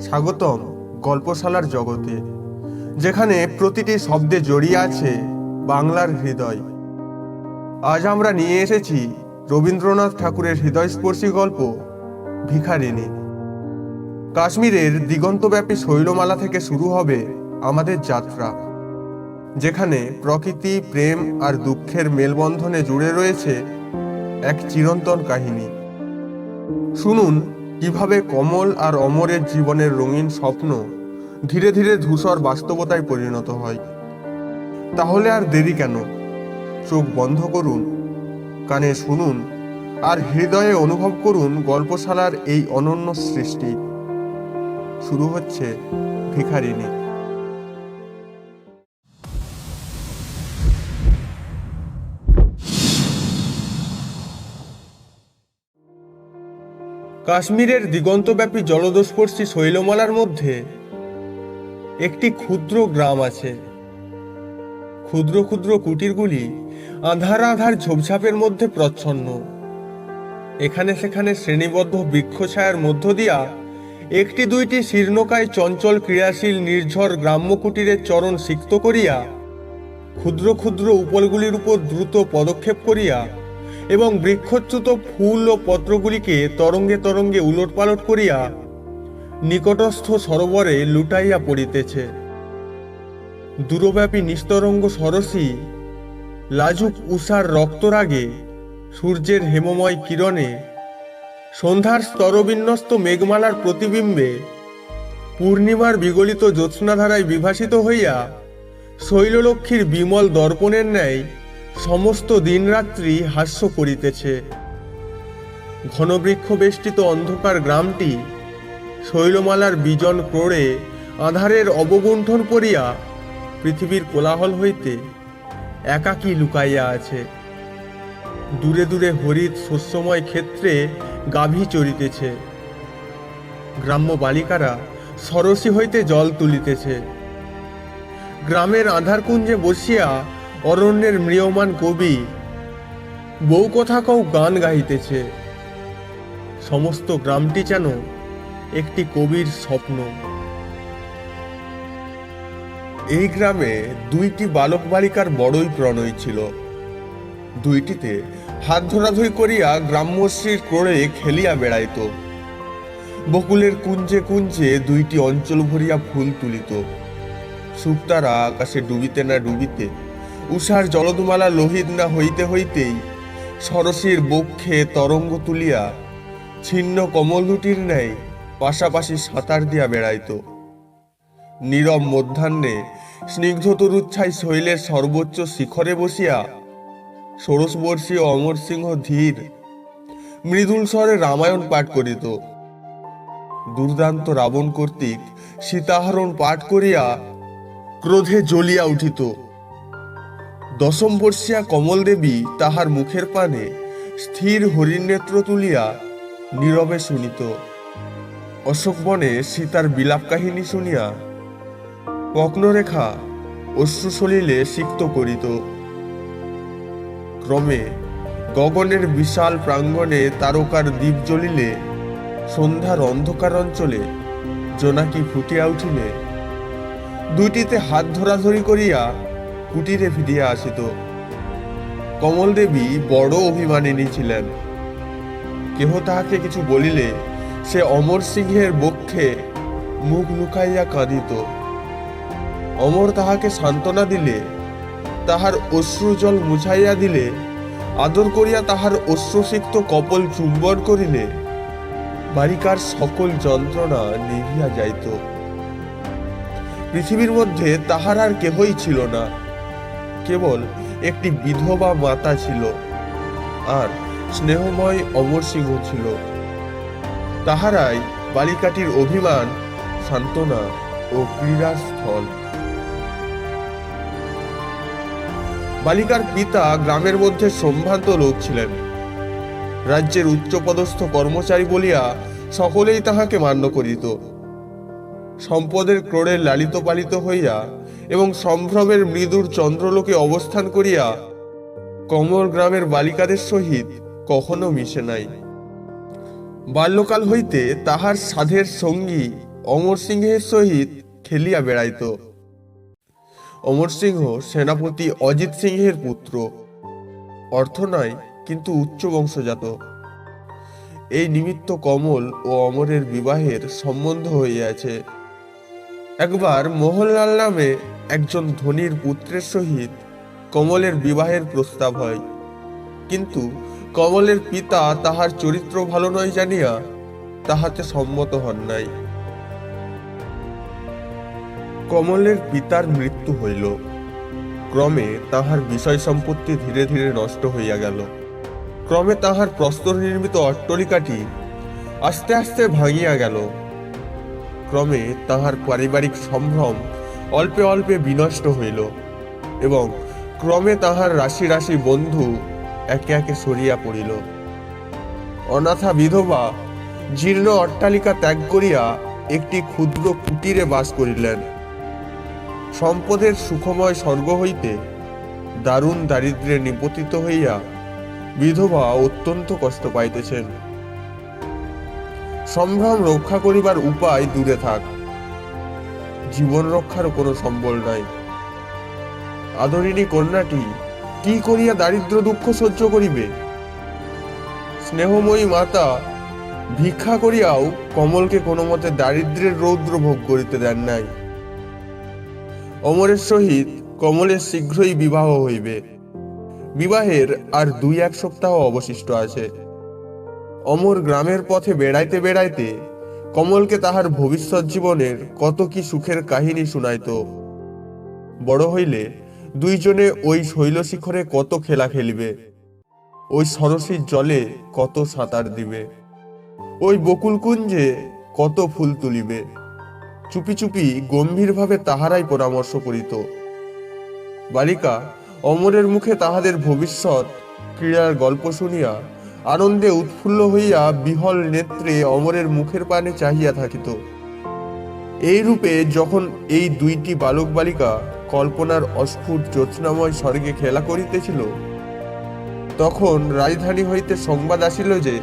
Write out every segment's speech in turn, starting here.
স্বাগতম গল্পশালার জগতে, যেখানে প্রতিটি শব্দে জড়িয়ে আছে বাংলার হৃদয়। আজ আমরা নিয়ে এসেছি রবীন্দ্রনাথ ঠাকুরের হৃদয়স্পর্শী গল্প, ভিখারিণী। কাশ্মীরের দিগন্তব্যাপী শৈলমালা থেকে শুরু হবে আমাদের যাত্রা, যেখানে প্রকৃতি, প্রেম আর দুঃখের মেলবন্ধনে জুড়ে রয়েছে এক চিরন্তন কাহিনী। শুনুন কীভাবে কমল আর অমরের জীবনের রঙিন স্বপ্ন ধীরে ধীরে ধূসর বাস্তবতায় পরিণত হয়। তাহলে আর দেরি কেন? চোখ বন্ধ করুন, কানে শুনুন, আর হৃদয়ে অনুভব করুন গল্পশালার এই অনন্য সৃষ্টি। শুরু হচ্ছে ভিখারিণী। কাশ্মীরের দিগন্তব্যাপী জলদস্পর্শী শৈলমালার মধ্যে একটি ক্ষুদ্র গ্রাম আছে। ক্ষুদ্র ক্ষুদ্র কুটিরগুলি আধার আধার ঝোপঝাপের মধ্যে প্রচ্ছন্ন। এখানে সেখানে শ্রেণীবদ্ধ বৃক্ষছায়ার মধ্য দিয়া একটি দুইটি শীর্ণকায় চঞ্চল ক্রিয়াশীল নির্ঝর গ্রাম্য কুটিরের চরণ সিক্ত করিয়া ক্ষুদ্র ক্ষুদ্র উপলগুলির উপর দ্রুত পদক্ষেপ করিয়া এবং বৃক্ষচ্যুত ফুল ও পত্রগুলিকে তরঙ্গে তরঙ্গে উলটপালট করিয়া নিকটস্থ সরোবরে লুটাইয়া পড়িতেছে। দূরব্যাপী নিস্তরঙ্গ সরসী, লাজুক উষার রক্তরাগে, সূর্যের হেমময় কিরণে, সন্ধ্যার স্তরবিন্যস্ত মেঘমালার প্রতিবিম্বে, পূর্ণিমার বিগলিত জ্যোৎস্নাধারায় বিভাসিত হইয়া শৈললক্ষ্মীর বিমল দর্পণের ন্যায় সমস্ত দিনরাত্রি হাস্য করিতেছে। ঘনবৃক্ষ বেষ্টিত অন্ধকার গ্রামটি শৈলমালার বিজন ক্রোড়ে আধারের অবগুণ্ঠন পড়িয়া পৃথিবীর কোলাহল হইতে একাকী লুকাইয়া আছে। দূরে দূরে হরিৎ শস্যময় ক্ষেত্রে গাভী চরিতেছে। গ্রাম্য বালিকারা সরসী হইতে জল তুলিতেছে। গ্রামের আধারকুঞ্জে বসিয়া অরণ্যের ম্রিয়মান কবি বউ কথা কও গান গাইতেছে সমস্ত গ্রামটি যেন একটি কবির স্বপ্ন। এই গ্রামে দুইটি বালক বালিকার বড়ই প্রণয় ছিল। দুইটিতে হাত ধরাধরি করিয়া গ্রাম্যশ্রীর ক্রোড়ে খেলিয়া বেড়াইত। বকুলের কুঞ্জে কুঞ্জে দুইটি অঞ্চল ভরিয়া ফুল তুলিত। শুকতারা আকাশে ডুবিতে না ডুবিতে উষার জলদমালা লোহিত না হইতে হইতেই সরসীর বক্ষে তরঙ্গ তুলিয়া ছিন্ন কমল দুটির ন্যায় পাশাপাশি সাঁতার দিয়া বেড়াইত। নীরব মধ্যাহ্নে স্নিগ্ধ তরুচ্ছাই শৈলের সর্বোচ্চ শিখরে বসিয়া ষোড়শবর্ষী অমর সিংহ ধীর মৃদুল স্বরে রামায়ণ পাঠ করিত। দুর্দান্ত রাবণ কর্তৃক সীতাহরণ পাঠ করিয়া ক্রোধে জ্বলিয়া উঠিত। দশম বর্ষিয়া কমল দেবী তাহার মুখের পানে স্থির হরিণ নেত্র তুলিয়া নীরবে শুনিত। অশোক বনে সীতার বিলাপ কাহিনী শুনিয়া পক্নরেখা অশ্রু সলিলে সিক্ত করিত। ক্রমে গগনের বিশাল প্রাঙ্গণে তারকার দ্বীপ জ্বলিলে সন্ধ্যার অন্ধকার অঞ্চলে জোনাকি ফুটিয়া উঠিলে। দুইটিতে হাত ধরাধরি করিয়া কুটিরে ফিরিয়া আসিত। কমল দেবী বড় অভিমানিনী ছিলেন কেহ তাহাকে কিছু বলিলে সে অমর সিংহের বক্ষে মুখ লুকাইয়া কাঁদিত। অমর তাহাকে সান্ত্বনা দিলে, তাহার অশ্রুজল মুছাইয়া দিলে, আদর করিয়া তাহার অশ্রুসিক্ত কপল চুম্বন করিলে, বালিকার সকল যন্ত্রণা নিভিয়া যাইত। পৃথিবীর মধ্যে তাহার আর কেহই ছিল না। কেবল একটি বিধবা মাতা ছিল আর স্নেহময় অমর সিংহ ছিল। তাহারাই বালিকাটির অভিমান, সান্ত্বনা ও ক্রীড়ার স্থল বালিকার পিতা গ্রামের মধ্যে সম্ভ্রান্ত লোক ছিলেন। রাজ্যের উচ্চপদস্থ কর্মচারী বলিয়া সকলেই তাহাকে মান্য করিত। সম্পদের ক্রোড়ে লালিত পালিত হইয়া এবং সম্ভ্রমের মৃদুর চন্দ্রলোকে অবস্থান করিয়া কমল গ্রামের বালিকাদের সহিত কখনো মিশে নাই। বাল্যকাল হইতে তাহার সাধের সঙ্গী অমর সিংহের সহিত খেলিয়া বেড়াইত। অমর সিংহ সেনাপতি অজিত সিংহের পুত্র। অর্থ নয় কিন্তু উচ্চ বংশজাত। এই নিমিত্ত কমল ও অমরের বিবাহের সম্বন্ধ হইয়াছে। একবার মোহনলাল নামে একজন ধনীর পুত্রের সহিত কমলের বিবাহের প্রস্তাব হয়। কিন্তু কমলের পিতা তাহার চরিত্র ভালো নয় জানিয়া তাহাতে সম্মত হন নাই। কমলের পিতার মৃত্যু হইল। ক্রমে তাহার বিষয় সম্পত্তি ধীরে ধীরে নষ্ট হইয়া গেল। ক্রমে তাহার প্রস্তর নির্মিত অট্টলিকাটি আস্তে আস্তে ভাঙিয়া গেল। ক্রমে তাহার পারিবারিক সম্ভ্রম অল্পে অল্পে বিনষ্ট হইল এবং ক্রমে তাহার রাশি রাশি বন্ধু একে একে সরিয়া পড়িল। অনাথা বিধবা জীর্ণ অট্টালিকা ত্যাগ করিয়া একটি ক্ষুদ্র কুটিরে বাস করিলেন। সম্পদের সুখময় স্বর্গ হইতে দারুণ দারিদ্র্যে নিপতিত হইয়া বিধবা অত্যন্ত কষ্ট পাইতেছেন। সম্ভ্রম রক্ষা করিবার উপায় দূরে থাক। জীবন রক্ষার কোনো সম্বল নাই। আদরিণী কন্যাটি কি করিয়া দারিদ্র দুঃখ সহ্য করিবে? স্নেহময়ী মাতা ভিক্ষা করিয়াও কমলকে কোনো মতে দারিদ্র্যের রৌদ্র ভোগ করিতে দেন নাই। অমরের সহিত কমলের শীঘ্রই বিবাহ হইবে। বিবাহের আর দুই এক সপ্তাহ অবশিষ্ট আছে। অমর গ্রামের পথে বেড়াইতে বেড়াইতে কমলকে তাহার ভবিষ্যৎ জীবনের কত কি সুখের কাহিনী শুনাইত। বড় হইলে দুইজনে ওই শৈলশিখরে কত খেলা খেলিবে, ওই সরসীর জলে কত সাঁতার দিবে, ওই বকুল কুঞ্জে কত ফুল তুলিবে। চুপি চুপি গম্ভীরভাবে তাহারাই পরামর্শ করিত। বালিকা অমরের মুখে তাহাদের ভবিষ্যৎ, ক্রীড়ার গল্প শুনিয়া আনন্দে উৎফুল্ল হইয়া বিহল নেত্রে অমরের মুখের পানে চাহিয়া থাকিত। এই রূপে যখন এই দুইটি বালক বালিকা কল্পনার অস্ফুট জ্যোৎস্নাময় স্বর্গে খেলা করিতেছিল, তখন রাজধানী হইতে সংবাদ আসিল যে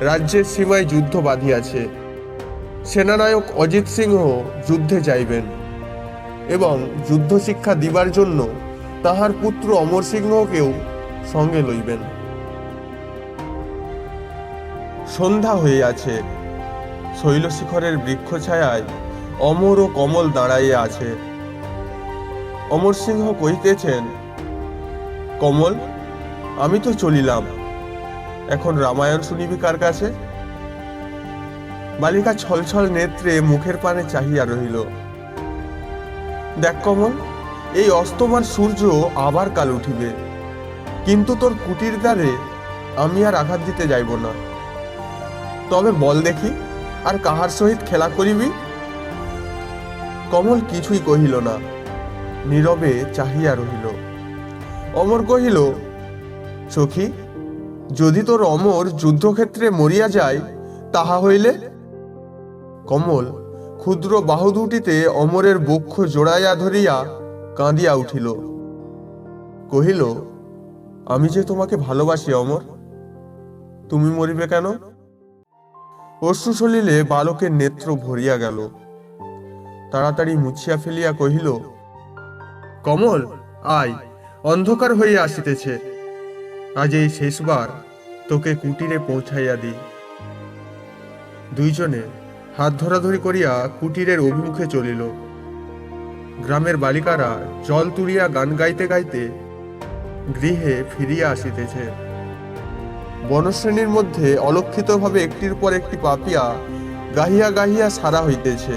রাজ্যের সীমায় যুদ্ধ বাঁধিয়াছে। সেনানায়ক অজিত সিংহ যুদ্ধে যাইবেন এবং যুদ্ধ শিক্ষা দিবার জন্য তাহার পুত্র অমর সিংহকেও সঙ্গে লইবেন। সন্ধ্যা হইয়াছে। শৈলশিখরের বৃক্ষ ছায়ায় অমর ও কমল দাঁড়াইয়া আছে। অমর সিংহ কহিতেছেন, কমল, আমি তো চলিলাম। এখন রামায়ণ শুনিবি কার কাছে? বালিকা ছলছল নেত্রে মুখের পানে চাহিয়া রহিল। দেখ কমল, এই অস্তমান সূর্য আবার কাল উঠিবে। কিন্তু তোর কুটির দ্বারে আমি আর আঘাত দিতে যাইব না। তবে বল দেখি, আর কাহার সহিত খেলা করিবি? কমল কিছুই কহিল না, নীরবে চাহিয়া রহিল। অমর কহিল, সখী, যদি তোর অমর যুদ্ধক্ষেত্রে মরিয়া যায়, তাহা হইলে? কমল ক্ষুদ্র বাহু দুটিতে অমরের বক্ষ জোড়াইয়া ধরিয়া কাঁদিয়া উঠিল। কহিল, আমি যে তোমাকে ভালোবাসি অমর, তুমি মরিবে কেন? অশ্রু সলিলে বালকের নেত্র ভরিয়া গেল। তাড়াতাড়ি মুছিয়া ফেলিয়া কহিল, কমল, আয়, অন্ধকার হইয়া আসিতেছে। আজ এই শেষবার তোকে কুটিরে পৌঁছাইয়া দিই দুইজনে হাত ধরাধরি করিয়া কুটিরের অভিমুখে চলিল। গ্রামের বালিকারা জল তুলিয়া গান গাইতে গাইতে গৃহে ফিরিয়া আসিতেছে। বনশ্রেণীর মধ্যে অলক্ষিতভাবে একটির পর একটি পাপিয়া গাহিয়া গাহিয়া সারা হইতেছে।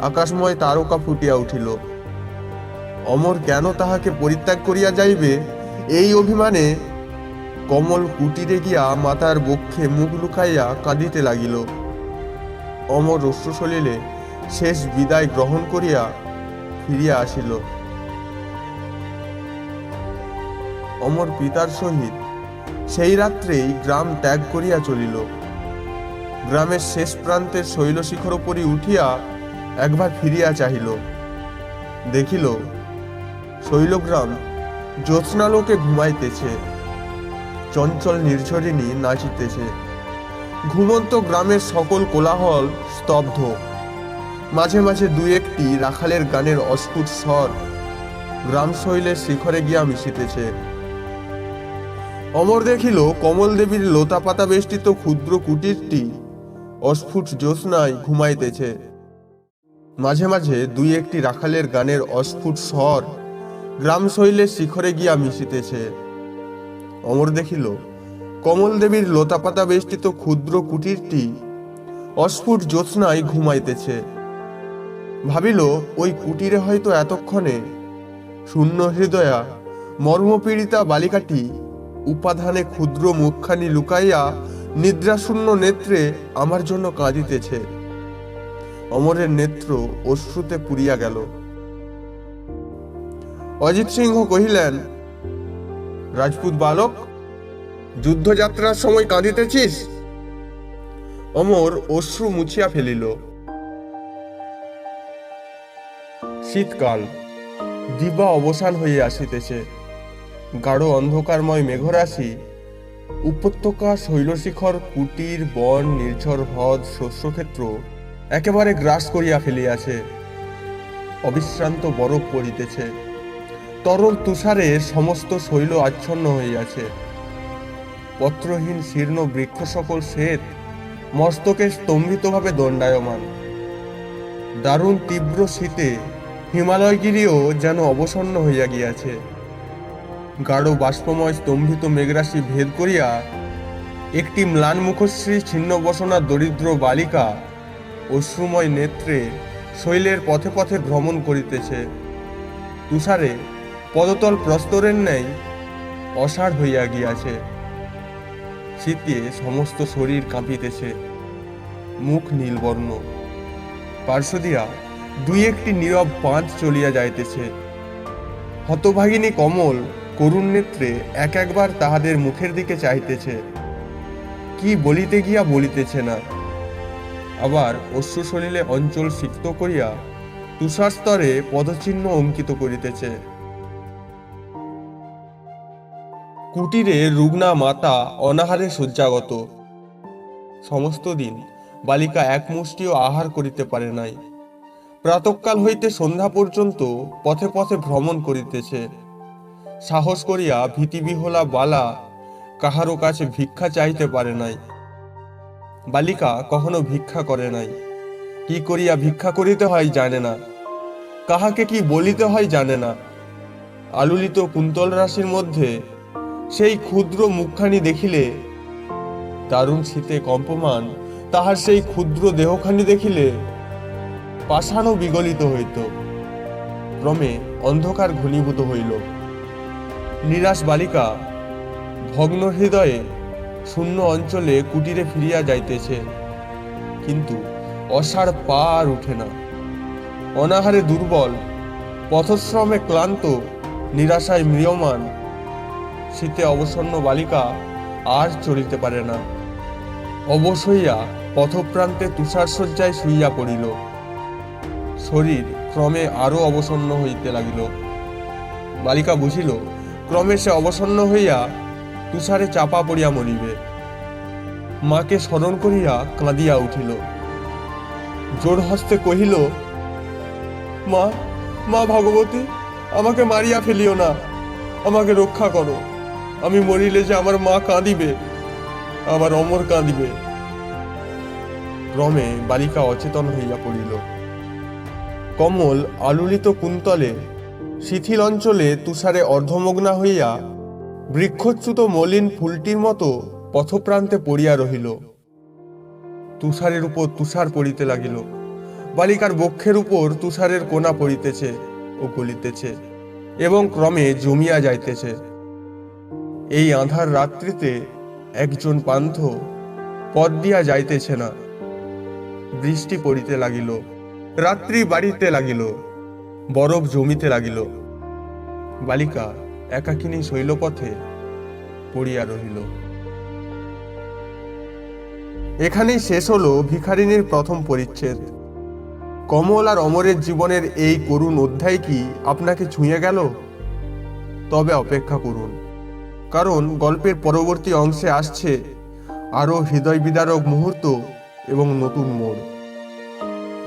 আকাশময় তারকা ফুটিয়া উঠিল। অমর কেন তাহাকে পরিত্যাগ করিয়া যাইবে? এই অভিমানে কমল কুটিরে গিয়া মাতার বক্ষে মুখ লুকাইয়া কাঁদিতে লাগিল। অমর অশ্রু সলিলে শেষ বিদায় গ্রহণ করিয়া ফিরিয়া আসিল। অমর পিতার সহিত সেই রাত্রেই গ্রাম ত্যাগ করিয়া চলিল। গ্রামের শেষ প্রান্তের শৈলশিখর উপরই উঠিয়া একবার ফিরিয়া চাহিল। দেখিল, শৈলগ্রাম জ্যোৎস্নালোকে ঘুমাইতেছে। চঞ্চল নির্ঝরিণী নাচিতেছে। ঘুমন্ত গ্রামের সকল কোলাহল স্তব্ধ। মাঝে মাঝে দু একটি রাখালের গানের অস্ফুট স্বর গ্রাম শৈলের শিখরে গিয়া মিশিতেছে। অমর দেখিল কমল দেবীর লতা পাতা বেষ্টিত ক্ষুদ্র কুটিরটি অস্ফুট জ্যোৎস্নায় ঘুমাইতেছে। মাঝে মাঝে দুই একটি রাখালের গানের অস্ফুট স্বর গ্রাম শৈলের শিখরে গিয়া মিশিতেছে। অমর দেখিল কমল দেবীর লতাপাতা বেষ্টিত ক্ষুদ্র কুটিরটি অস্ফুট জ্যোৎস্নায় ঘুমাইতেছে। ভাবিল, ওই কুটিরে হয়তো এতক্ষণে শূন্য হৃদয়া মর্মপীড়িতা বালিকাটি উপাধানে ক্ষুদ্র মুখখানি লুকাইয়া নিদ্রাশূন্য নেত্রে আমার জন্য কাঁদিতেছে। অমরের নেত্র অশ্রুতে পুরিয়া গেল। অজিত সিংহ কহিলেন, রাজপুত বালক, যুদ্ধযাত্রার সময় কাঁদিতেছিস? অমর অশ্রু মুছিয়া ফেলিল। শীতকাল, দিবা অবসান হইয়া আসিতেছে। গাঢ় অন্ধকারময় মেঘরাশি, উপত্যকা, শৈলশিখর, কুটির, বন, নির্ঝর হ্রদ, শস্যক্ষেত্র একেবারে গ্রাস করিয়া ফেলিয়াছে। অবিশ্রান্ত বরফ পড়িতেছে। তরল তুষারে সমস্ত শৈল আচ্ছন্ন হইয়াছে। পত্রহীন শীর্ণ বৃক্ষ সকল শ্বেত, মস্তকে স্তম্ভিতভাবে দণ্ডায়মান। দারুণ তীব্র শীতে হিমালয়গিরিও যেন অবসন্ন হইয়া গিয়াছে। গাঢ় বাষ্পময় স্তম্ভিত মেঘরাশি ভেদ করিয়া একটি ম্লান মুখশ্রী ছিন্ন বসনা দরিদ্র বালিকা অশ্রুময় নেত্রে শৈলের পথে পথে ভ্রমণ করিতেছে। তুষারে পদতল প্রস্তরের ন্যায় অসাড় হইয়া গিয়াছে। শীতে সমস্ত শরীর কাঁপিতেছে। মুখ নীলবর্ণ। পার্শ্ব দিয়া দুই একটি নীরব পাঁচ চলিয়া যাইতেছে। হতভাগিনী কমল করুণ নেত্রে এক একবার তাহাদের মুখের দিকে চাইতেছে কি বলিতে গিয়া বলিতেছে না। আবার অশ্রু সলিলে অঞ্চল সিক্ত করিয়া তুষার স্তরে পদচিহ্ন অঙ্কিত করিতেছে। কুটিরে রুগ্না মাতা অনাহারে শয্যাগত। সমস্ত দিন বালিকা এক মুষ্টিও আহার করিতে পারে নাই। প্রাতকাল হইতে সন্ধ্যা পর্যন্ত পথে পথে ভ্রমণ করিতেছে। সাহস করিয়া ভীতিবিহলা বালা কাহারও কাছে ভিক্ষা চাইতে পারে নাই। বালিকা কখনো ভিক্ষা করে নাই। কি করিয়া ভিক্ষা করিতে হয় জানে না। কাহাকে কি বলিতে হয় জানে না। আলুলিত কুন্তল রাশির মধ্যে সেই ক্ষুদ্র মুখখানি দেখিলে দারুণ শীতে কম্পমান, তাহার সেই ক্ষুদ্র দেহখানি দেখিলে পাষাণও বিগলিত হইত। ক্রমে অন্ধকার ঘনীভূত হইল। নিরাশ বালিকা, ভগ্ন হৃদয়ে শূন্য অঞ্চলে কুটিরে ফিরিয়া যাইতেছে। কিন্তু অসাড় পা আর উঠে না। অনাহারে দুর্বল, পথশ্রমে ক্লান্ত, নিরাশায় ম্রিয়মান, শীতে অবসন্ন বালিকা আর চলিতে পারে না। অবশ হইয়া পথপ্রান্তে তুষার শয্যায় শুইয়া পড়িল। শরীর ক্রমে আরও অবসন্ন হইতে লাগিল। বালিকা বুঝিল ক্রমে সে অবসন্ন হইয়া তুষারে চাপা পড়িয়া মরিবে। মাকে স্মরণ করিয়া কাঁদিয়া উঠিল। জোর হস্তে কহিল, মা মা ভগবতী, আমাকে মারিয়া ফেলিও না। আমাকে রক্ষা করো। আমি মরিলে যে আমার মা কাঁদিবে আমার অমর কাঁদিবে। ক্রমে বালিকা অচেতন হইয়া পড়িল। কমল আলুলিত কুন্তলে শিথিল অঞ্চলে তুষারে অর্ধমগ্না হইয়া বৃক্ষচ্যুত মলিন ফুলটির মতো পথপ্রান্তে পড়িয়া রহিল। তুষারের উপর তুষার পড়িতে লাগিল। বালিকার বক্ষের উপর তুষারের কোনা পড়িতেছে ও গলিতেছে এবং ক্রমে জমিয়া যাইতেছে। এই আঁধার রাত্রিতে একজন পান্থ পথ দিয়া যাইতেছে না। বৃষ্টি পড়িতে লাগিল। রাত্রি বাড়িতে লাগিল। বরফ জমিতে লাগিল। বালিকা একাকিনী শৈলপথে পড়িয়া রহিল। এখানেই শেষ হলো ভিখারিনীর প্রথম পরিচ্ছেদ। কমল আর অমরের জীবনের এই করুণ অধ্যায় কি আপনাকে ছুঁয়ে গেল? তবে অপেক্ষা করুন। কারণ গল্পের পরবর্তী অংশে আসছে আরও হৃদয় বিদারক মুহূর্ত এবং নতুন মোড়।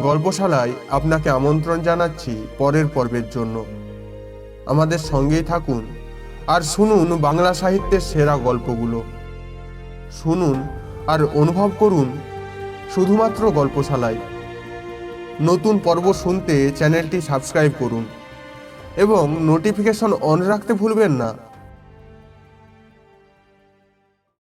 গল্পশালায় আপনাকে আমন্ত্রণ জানাচ্ছি পরের পর্বের জন্য। আমাদের সঙ্গেই থাকুন আর শুনুন বাংলা সাহিত্যের সেরা গল্পগুলো। শুনুন আর অনুভব করুন শুধুমাত্র গল্পশালায়। নতুন পর্ব শুনতে চ্যানেলটি সাবস্ক্রাইব করুন এবং নোটিফিকেশন অন রাখতে ভুলবেন না।